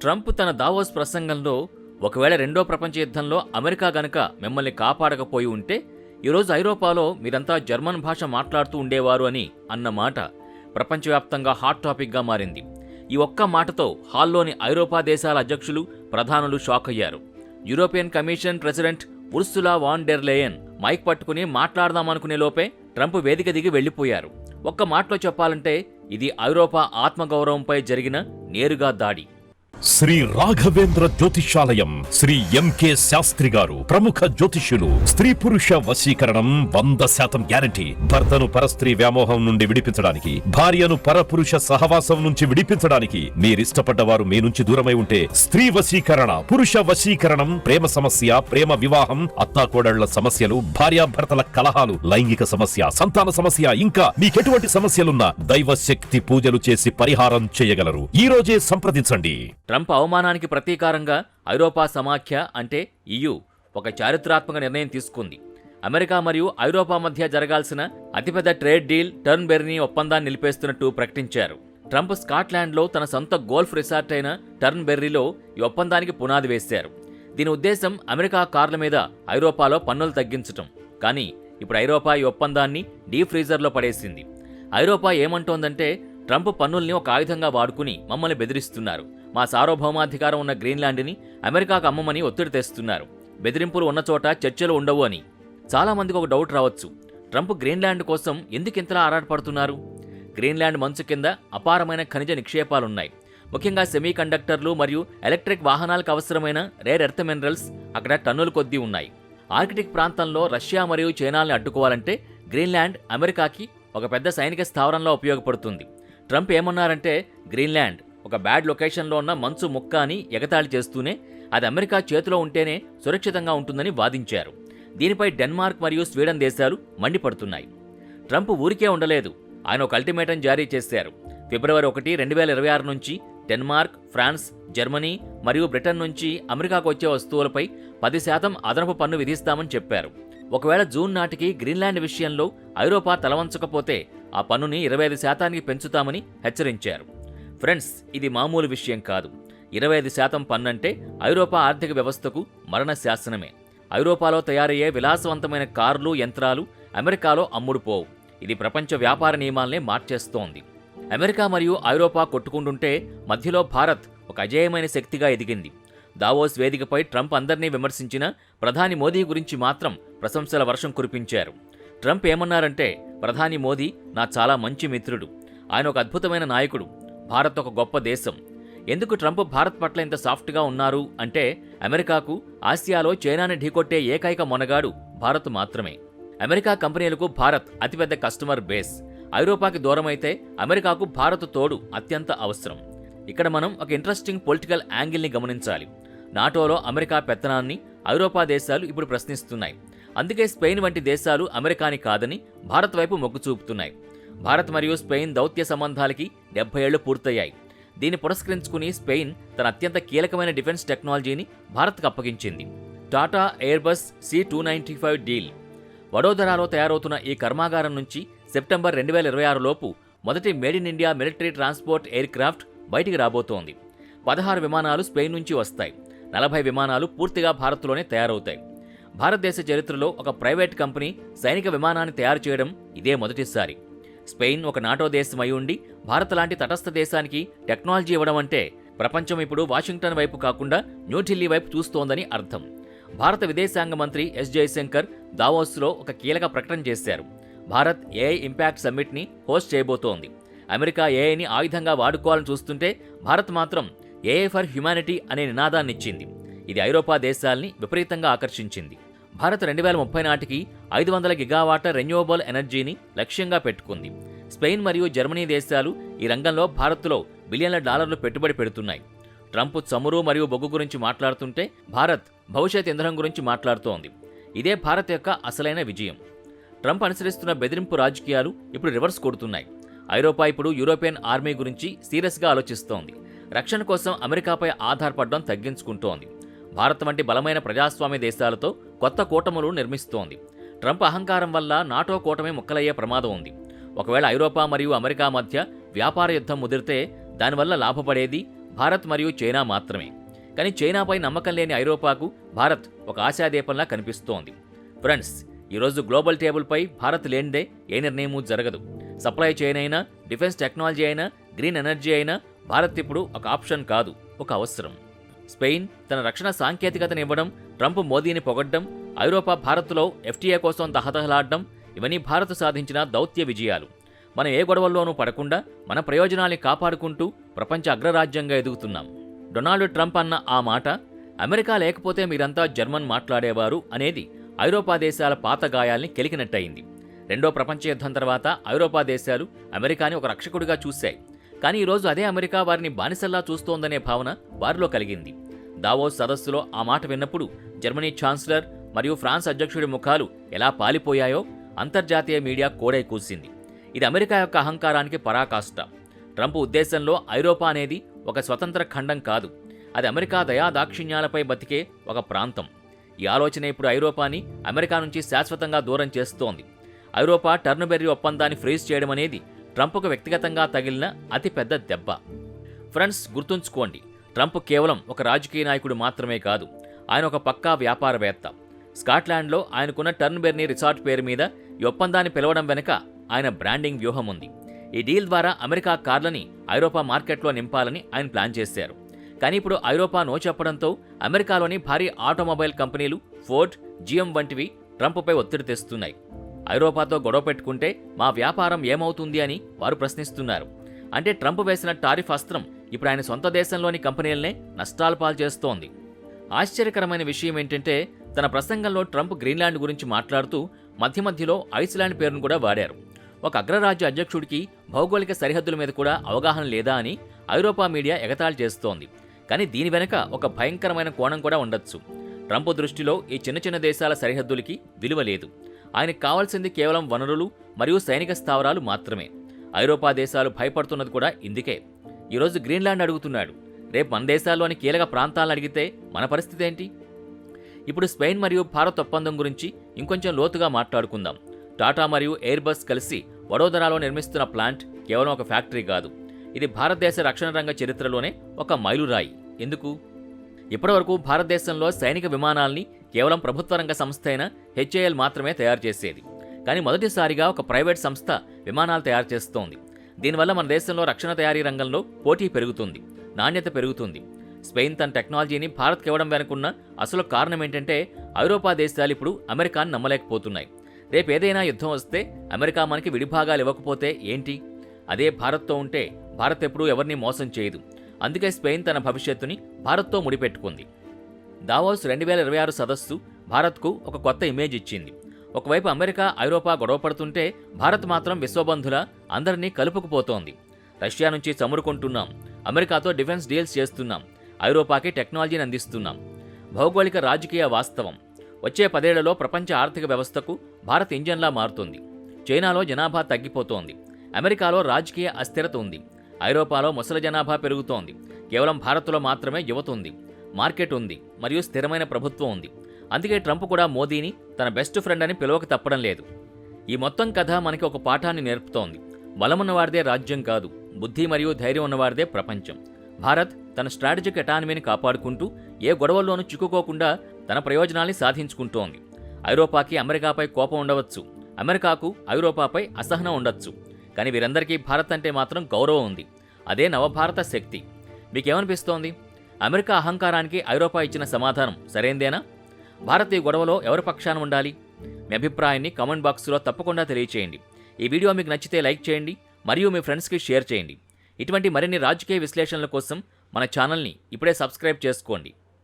Trump తన Davos ప్రసంగంలో ఒకవేళ రెండో ప్రపంచ యుద్ధంలో అమెరికా గనక మిమ్మల్ని కాపాడకపోయి ఉంటే ఈరోజు ఐరోపాలో మీరంతా జర్మన్ భాష మాట్లాడుతూ ఉండేవారు అని అన్న మాట ప్రపంచవ్యాప్తంగా హాట్ టాపిక్గా మారింది. ఈ ఒక్క మాటతో హాల్లోని ఐరోపా దేశాల అధ్యక్షులు ప్రధానులు షాక్ అయ్యారు. European commission president Ursula von der Leyen mike పట్టుకుని మాట్లాడదామనుకునే లోపే ట్రంప్ వేదిక దిగి వెళ్ళిపోయారు ఒక్క మాటలో చెప్పాలంటే ఇది ఐరోపా ఆత్మగౌరవంపై జరిగిన నేరుగా దాడి. శ్రీ రాఘవేంద్ర జ్యోతిషాలయం శ్రీ ఎంకే శాస్త్రి గారు ప్రముఖ జ్యోతిష్యులు. స్త్రీ పురుష వశీకరణం వంద శాతం గ్యారంటీ. భర్తను పరస్త్రీ వ్యామోహం నుండి విడిపించడానికి భార్యను పరపురుష సహవాసం నుంచి విడిపించడానికి మీరిష్టపడ్డ వారు మీ నుంచి దూరమై ఉంటే స్త్రీ వశీకరణ పురుష వశీకరణం ప్రేమ సమస్య ప్రేమ వివాహం అత్తాకోడళ్ళ సమస్యలు భార్యాభర్తల కలహాలు లైంగిక సమస్య సంతాన సమస్య ఇంకా మీకెటువంటి సమస్యలున్నా దైవ శక్తి పూజలు చేసి పరిహారం చేయగలరు. ఈ రోజే సంప్రదించండి. ట్రంప్ అవమానానికి ప్రతీకారంగా ఐరోపా సమాఖ్య అంటే ఇయు ఒక చారిత్రాత్మక నిర్ణయం తీసుకుంది. అమెరికా మరియు ఐరోపా మధ్య జరగాల్సిన అతిపెద్ద ట్రేడ్ డీల్ టర్న్ బెర్నీ ఒప్పందాన్ని నిలిపేస్తున్నట్టు ప్రకటించారు. ట్రంప్ స్కాట్లాండ్లో తన సొంత గోల్ఫ్ రిసార్ట్ అయిన టర్న్ బెర్రీలో ఈ ఒప్పందానికి పునాది వేశారు. దీని ఉద్దేశం అమెరికా కార్ల మీద ఐరోపాలో పన్నులు తగ్గించటం. కానీ ఇప్పుడు ఐరోపా ఈ ఒప్పందాన్ని డీ ఫ్రీజర్లో పడేసింది. ఐరోపా ఏమంటోందంటే ట్రంప్ పన్నుల్ని ఒక ఆయుధంగా వాడుకుని మమ్మల్ని బెదిరిస్తున్నారు. మా సార్వభౌమాధికారం ఉన్న గ్రీన్లాండ్ని అమెరికాకు అమ్మమని ఒత్తిడి తెస్తున్నారు. బెదిరింపులు ఉన్న చోట చర్చలు ఉండవు అని. చాలామందికి ఒక డౌట్ రావచ్చు. ట్రంప్ గ్రీన్లాండ్ కోసం ఎందుకు ఇంతలా ఆరాటపడుతున్నారు? గ్రీన్లాండ్ మంచు కింద అపారమైన ఖనిజ నిక్షేపాలున్నాయి. ముఖ్యంగా సెమీ కండక్టర్లు మరియు ఎలక్ట్రిక్ వాహనాలకు అవసరమైన రేర్ ఎర్త్ మినరల్స్ అక్కడ టన్నుల కొద్దీ ఉన్నాయి. ఆర్కిటిక్ ప్రాంతంలో రష్యా మరియు చైనాల్ని అడ్డుకోవాలంటే గ్రీన్లాండ్ అమెరికాకి ఒక పెద్ద సైనిక స్థావరంలో ఉపయోగపడుతుంది. ట్రంప్ ఏమన్నారంటే గ్రీన్లాండ్ ఒక బ్యాడ్ లొకేషన్లో ఉన్న మంచు ముక్క అని ఎగతాళి చేస్తూనే అది అమెరికా చేతిలో ఉంటేనే సురక్షితంగా ఉంటుందని వాదించారు. దీనిపై డెన్మార్క్ మరియు స్వీడన్ దేశాలు మండిపడుతున్నాయి. ట్రంప్ ఊరికే ఉండలేదు. ఆయన ఒక అల్టిమేటం జారీ చేశారు. ఫిబ్రవరి ఒకటి రెండు వేల ఇరవై ఆరు నుంచి డెన్మార్క్ ఫ్రాన్స్ జర్మనీ మరియు బ్రిటన్ నుంచి అమెరికాకు వచ్చే వస్తువులపై పది శాతం అదనపు పన్ను విధిస్తామని చెప్పారు. ఒకవేళ జూన్ నాటికి గ్రీన్లాండ్ విషయంలో ఐరోపా తలవంచకపోతే ఆ పన్నుని ఇరవై ఐదు శాతానికి పెంచుతామని హెచ్చరించారు. ఫ్రెండ్స్ ఇది మామూలు విషయం కాదు. ఇరవై ఐదు శాతం పన్నంటే ఐరోపా ఆర్థిక వ్యవస్థకు మరణ శాసనమే. ఐరోపాలో తయారయ్యే విలాసవంతమైన కార్లు యంత్రాలు అమెరికాలో అమ్ముడుపోవు. ఇది ప్రపంచ వ్యాపార నియమాలనే మార్చేస్తోంది. అమెరికా మరియు ఐరోపా కొట్టుకుంటుంటే మధ్యలో భారత్ ఒక అజేయమైన శక్తిగా ఎదిగింది. దావోస్ వేదికపై ట్రంప్ అందరినీ విమర్శించిన ప్రధాని మోదీ గురించి మాత్రం ప్రశంసల వర్షం కురిపించారు. ట్రంప్ ఏమన్నారంటే ప్రధాని మోదీ నా చాలా మంచి మిత్రుడు. ఆయన ఒక అద్భుతమైన నాయకుడు. భారత్ ఒక గొప్ప దేశం. ఎందుకు ట్రంప్ భారత్ పట్ల ఇంత సాఫ్ట్గా ఉన్నారు? అంటే అమెరికాకు ఆసియాలో చైనాని ఢీకొట్టే ఏకైక మొనగాడు భారత్ మాత్రమే. అమెరికా కంపెనీలకు భారత్ అతిపెద్ద కస్టమర్ బేస్. ఐరోపాకి దూరమైతే అమెరికాకు భారత్ తోడు అత్యంత అవసరం. ఇక్కడ మనం ఒక ఇంట్రెస్టింగ్ పొలిటికల్ యాంగిల్ని గమనించాలి. నాటోలో అమెరికా పెత్తనాన్ని ఐరోపా దేశాలు ఇప్పుడు ప్రశ్నిస్తున్నాయి. అందుకే స్పెయిన్ వంటి దేశాలు అమెరికాని కాదని భారత్ వైపు మొగ్గు చూపుతున్నాయి. భారత్ మరియు స్పెయిన్ దౌత్య సంబంధాలకి డెబ్బై ఏళ్ళు పూర్తయ్యాయి. దీన్ని పురస్కరించుకుని స్పెయిన్ తన అత్యంత కీలకమైన డిఫెన్స్ టెక్నాలజీని భారత్కు అప్పగించింది. Tata Airbus C two ninety five deal. వడోదరాలో తయారవుతున్న ఈ కర్మాగారం నుంచి సెప్టెంబర్ రెండు వేల ఇరవై ఆరు లోపు మొదటి made in India military transport aircraft బయటికి రాబోతోంది. పదహారు విమానాలు స్పెయిన్ నుంచి వస్తాయి. నలభై విమానాలు పూర్తిగా భారత్లోనే తయారవుతాయి. భారతదేశ చరిత్రలో ఒక ప్రైవేట్ కంపెనీ సైనిక విమానాన్ని తయారు చేయడం ఇదే మొదటిసారి. స్పెయిన్ ఒక నాటో దేశం అయి ఉండి భారత్ లాంటి తటస్థ దేశానికి టెక్నాలజీ ఇవ్వడం అంటే ప్రపంచం ఇప్పుడు వాషింగ్టన్ వైపు కాకుండా న్యూఢిల్లీ వైపు చూస్తోందని అర్థం. భారత విదేశాంగ మంత్రి ఎస్ జయశంకర్ దావోస్లో ఒక కీలక ప్రకటన చేశారు. భారత్ ఏఐ ఇంపాక్ట్ సమ్మిట్ని హోస్ట్ చేయబోతోంది. అమెరికా ఏఐని ఆయుధంగా వాడుకోవాలని చూస్తుంటే భారత్ మాత్రం ఏఐ ఫర్ హ్యుమానిటీ అనే నినాదాన్నిచ్చింది. ఇది ఐరోపా దేశాల్ని విపరీతంగా ఆకర్షించింది. భారత్ రెండు వేల ముప్పై నాటికి ఐదు వందల గిగావాట రెన్యూవబుల్ ఎనర్జీని లక్ష్యంగా పెట్టుకుంది. స్పెయిన్ మరియు జర్మనీ దేశాలు ఈ రంగంలో భారత్లో బిలియన్ల డాలర్లు పెట్టుబడి పెడుతున్నాయి. ట్రంప్ చమురు మరియు బొగ్గు గురించి మాట్లాడుతుంటే భారత్ భవిష్యత్ ఇంధనం గురించి మాట్లాడుతోంది. ఇదే భారత్ యొక్క అసలైన విజయం. ట్రంప్ అనుసరిస్తున్న బెదిరింపు రాజకీయాలు ఇప్పుడు రివర్స్ కొడుతున్నాయి. ఐరోపా ఇప్పుడు యూరోపియన్ ఆర్మీ గురించి సీరియస్గా ఆలోచిస్తోంది. రక్షణ కోసం అమెరికాపై ఆధారపడడం తగ్గించుకుంటోంది. భారత్ వంటి బలమైన ప్రజాస్వామ్య దేశాలతో కొత్త కూటములు నిర్మిస్తోంది. ట్రంప్ అహంకారం వల్ల నాటో కూటమి ముక్కలయ్యే ప్రమాదం ఉంది. ఒకవేళ ఐరోపా మరియు అమెరికా మధ్య వ్యాపార యుద్ధం ముదిరితే దానివల్ల లాభపడేది భారత్ మరియు చైనా మాత్రమే. కానీ చైనాపై నమ్మకం లేని ఐరోపాకు భారత్ ఒక ఆశాదీపంలా కనిపిస్తోంది. ఫ్రెండ్స్ ఈరోజు గ్లోబల్ టేబుల్పై భారత్ లేనిదే ఏ నిర్ణయమూ జరగదు. సప్లై చైన్ అయినా డిఫెన్స్ టెక్నాలజీ అయినా గ్రీన్ ఎనర్జీ అయినా భారత్ ఇప్పుడు ఒక ఆప్షన్ కాదు ఒక అవసరం. స్పెయిన్ తన రక్షణ సాంకేతికతను ఇవ్వడం ట్రంప్ మోదీని పొగడ్డం ఐరోపా భారత్లో ఎఫ్టీఏ కోసం దహదహలాడడం ఇవన్నీ భారత్ సాధించిన దౌత్య విజయాలు. మనం ఏ గొడవల్లోనూ పడకుండా మన ప్రయోజనాల్ని కాపాడుకుంటూ ప్రపంచ అగ్రరాజ్యంగా ఎదుగుతున్నాం. డొనాల్డ్ ట్రంప్ అన్న ఆ మాట అమెరికా లేకపోతే మీరంతా జర్మన్ మాట్లాడేవారు అనేది ఐరోపా దేశాల పాత గాయాల్ని కెలికినట్టయింది. రెండో ప్రపంచ యుద్ధం తర్వాత ఐరోపా దేశాలు అమెరికాని ఒక రక్షకుడిగా చూశాయి. కానీ ఈరోజు అదే అమెరికా వారిని బానిసల్లా చూస్తోందనే భావన వారిలో కలిగింది. దావోస్ సదస్సులో ఆ మాట విన్నప్పుడు జర్మనీ ఛాన్సలర్ మరియు ఫ్రాన్స్ అధ్యక్షుడి ముఖాలు ఎలా పాలిపోయాయో అంతర్జాతీయ మీడియా కోడై కూసింది. ఇది అమెరికా యొక్క అహంకారానికి పరాకాష్ట. ట్రంప్ ఉద్దేశంలో ఐరోపా అనేది ఒక స్వతంత్ర ఖండం కాదు. అది అమెరికా దయాదాక్షిణ్యాలపై బతికే ఒక ప్రాంతం. ఈ ఆలోచన ఇప్పుడు ఐరోపాని అమెరికా నుంచి శాశ్వతంగా దూరం చేస్తోంది. ఐరోపా టర్న్బెర్రీ ఒప్పందాన్ని ఫ్రీజ్ చేయడం అనేది ట్రంప్కు వ్యక్తిగతంగా తగిలిన అతిపెద్ద దెబ్బ. ఫ్రెండ్స్ గుర్తుంచుకోండి ట్రంప్ కేవలం ఒక రాజకీయ నాయకుడు మాత్రమే కాదు ఆయన ఒక పక్కా వ్యాపారవేత్త. స్కాట్లాండ్లో ఆయనకున్న టర్న్బెర్నీ రిసార్ట్ పేరు మీద ఈ ఒప్పందాన్ని పిలవడం వెనుక ఆయన బ్రాండింగ్ వ్యూహం ఉంది. ఈ డీల్ ద్వారా అమెరికా కార్లని ఐరోపా మార్కెట్లో నింపాలని ఆయన ప్లాన్ చేశారు. కానీ ఇప్పుడు ఐరోపా నో చెప్పడంతో అమెరికాలోని భారీ ఆటోమొబైల్ కంపెనీలు ఫోర్డ్ జిఎం వంటివి ట్రంప్పై ఒత్తిడి తెస్తున్నాయి. ఐరోపాతో గొడవ పెట్టుకుంటే మా వ్యాపారం ఏమవుతుంది అని వారు ప్రశ్నిస్తున్నారు. అంటే ట్రంప్ వేసిన టారిఫ్ అస్త్రం ఇప్పుడు ఆయన సొంత దేశంలోని కంపెనీలనే నష్టాల పాలు చేస్తోంది ఆశ్చర్యకరమైన విషయం ఏంటంటే తన ప్రసంగంలో ట్రంప్ గ్రీన్లాండ్ గురించి మాట్లాడుతూ మధ్య మధ్యలో ఐస్లాండ్ పేరును కూడా వాడారు. ఒక అగ్రరాజ్య అధ్యక్షుడికి భౌగోళిక సరిహద్దుల మీద కూడా అవగాహన లేదా అని ఐరోపా మీడియా ఎగతాళి చేస్తోంది. కానీ దీని వెనక ఒక భయంకరమైన కోణం కూడా ఉండొచ్చు. ట్రంప్ దృష్టిలో ఈ చిన్న చిన్న దేశాల సరిహద్దులకి విలువ లేదు. ఆయనకు కావాల్సింది కేవలం వనరులు మరియు సైనిక స్థావరాలు మాత్రమే. ఐరోపా దేశాలు భయపడుతున్నది కూడా ఇందుకే. ఈరోజు గ్రీన్లాండ్ అడుగుతున్నాడు. రేపు మన దేశాల్లోని కీలక ప్రాంతాలను అడిగితే మన పరిస్థితి ఏంటి? ఇప్పుడు స్పెయిన్ మరియు భారత్ ఒప్పందం గురించి ఇంకొంచెం లోతుగా మాట్లాడుకుందాం. టాటా మరియు ఎయిర్బస్ కలిసి వడోదరాలో నిర్మిస్తున్న ప్లాంట్ కేవలం ఒక ఫ్యాక్టరీ కాదు. ఇది భారతదేశ రక్షణ రంగ చరిత్రలోనే ఒక మైలురాయి. ఎందుకు? ఇప్పటివరకు భారతదేశంలో సైనిక విమానాల్ని కేవలం ప్రభుత్వ రంగ సంస్థ అయిన హెచ్ఏఎల్ మాత్రమే తయారు చేసేది. కానీ మొదటిసారిగా ఒక ప్రైవేట్ సంస్థ విమానాలు తయారు చేస్తోంది. దీనివల్ల మన దేశంలో రక్షణ తయారీ రంగంలో పోటీ పెరుగుతుంది నాణ్యత పెరుగుతుంది. స్పెయిన్ తన టెక్నాలజీని భారత్కి ఇవ్వడం వెనుకున్న అసలు కారణం ఏంటంటే ఐరోపా దేశాలు ఇప్పుడు అమెరికాను నమ్మలేకపోతున్నాయి. రేపు ఏదైనా యుద్ధం వస్తే అమెరికా మనకి విడిభాగాలు ఇవ్వకపోతే ఏంటి? అదే భారత్తో ఉంటే భారత్ ఎప్పుడూ ఎవరిని మోసం చేయదు. అందుకే స్పెయిన్ తన భవిష్యత్తుని భారత్తో ముడిపెట్టుకుంది. దావోస్ రెండు వేల ఇరవై ఆరు సదస్సు భారత్కు ఒక కొత్త ఇమేజ్ ఇచ్చింది. ఒకవైపు అమెరికా ఐరోపా గొడవపడుతుంటే భారత్ మాత్రం విశ్వబంధుల అందరినీ కలుపుకుపోతోంది. రష్యా నుంచి చమురుకుంటున్నాం. అమెరికాతో డిఫెన్స్ డీల్స్ చేస్తున్నాం. ఐరోపాకి టెక్నాలజీని అందిస్తున్నాం. భౌగోళిక రాజకీయ వాస్తవం. వచ్చే పదేళ్ళలో ప్రపంచ ఆర్థిక వ్యవస్థకు భారత్ ఇంజన్లా మారుతుంది. చైనాలో జనాభా తగ్గిపోతోంది. అమెరికాలో రాజకీయ అస్థిరత ఉంది. ఐరోపాలో ముసలి జనాభా పెరుగుతోంది. కేవలం భారత్లో మాత్రమే యువత ఉంది. మార్కెట్ ఉంది మరియు స్థిరమైన ప్రభుత్వం ఉంది. అందుకే ట్రంప్ కూడా మోదీని తన బెస్ట్ ఫ్రెండ్ అని పిలవక తప్పడం లేదు. ఈ మొత్తం కథ మనకి ఒక పాఠాన్ని నేర్పుతోంది. బలమున్నవారిదే రాజ్యం కాదు బుద్ధి మరియు ధైర్యం ఉన్నవారిదే ప్రపంచం. భారత్ తన స్ట్రాటజిక్ ఎటానమీని కాపాడుకుంటూ ఏ గొడవల్లోనూ చిక్కుకోకుండా తన ప్రయోజనాల్ని సాధించుకుంటోంది. ఐరోపాకి అమెరికాపై కోపం ఉండవచ్చు. అమెరికాకు ఐరోపాపై అసహనం ఉండొచ్చు. కానీ వీరందరికీ భారత్ అంటే మాత్రం గౌరవం ఉంది. అదే నవభారత శక్తి. మీకేమనిపిస్తోంది? అమెరికా అహంకారానికి ఐరోపా ఇచ్చిన సమాధానం సరైందేనా? భారత్ ఈ గొడవలో ఎవరి పక్షాన ఉండాలి? మీ అభిప్రాయాన్ని కామెంట్ బాక్స్లో తప్పకుండా తెలియచేయండి. ఈ వీడియో మీకు నచ్చితే లైక్ చేయండి మరియు మీ ఫ్రెండ్స్కి షేర్ చేయండి. ఇటువంటి మరిన్ని రాజకీయ విశ్లేషణల కోసం మన ఛానల్ని ఇప్పుడే సబ్స్క్రైబ్ చేసుకోండి.